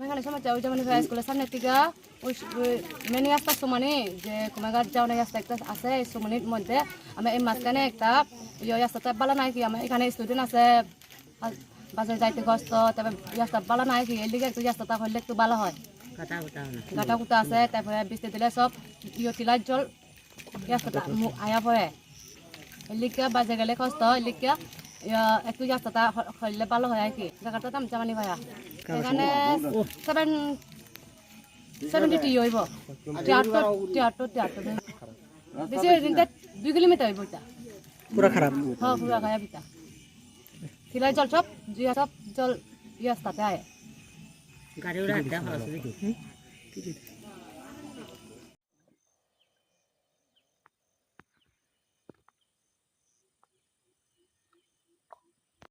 এখানে সমস্যা ওই যেমন স্কুলের সামনে থেকে ওই মেনি রাস্তার সমানে যে কুমাঘাট যাওয়ার রাস্তা একটা আছে এই সমানির মধ্যে আমি এই মাঝখানে একটা রাস্তাটা ভালো নাই কি আমার এখানে স্টুডেন্ট আছে বাজারে যাইতে কষ্ট তবে রাস্তা ভালো নাই কি এর দিকে একটু রাস্তাটা হলে একটু ভালো হয় গাটা কুটা আছে তারপরে বৃষ্টি দিলে সব ইয়ে টিলার জল রাস্তাটা আয়া পড়ে এর লিগে বাজে গেলে কষ্ট এর ইয়া, একটু রাস্তাটা হ- ভালো হয় আর কি জায়গাটা দাম জামানি ভাইয়া এখানে সেভেন সেভেন্টি টি হইব। তিয়াত্তর তিয়াত্তর তিয়াত্তর। বেশি দিনটা দুই কিলোমিটার হইব এটা। পুরা খারাপ। হ্যাঁ পুরা বিটা টিলার জল সব জিয়া সব জল রাস্তাতে আয়। গাড়ি ওরা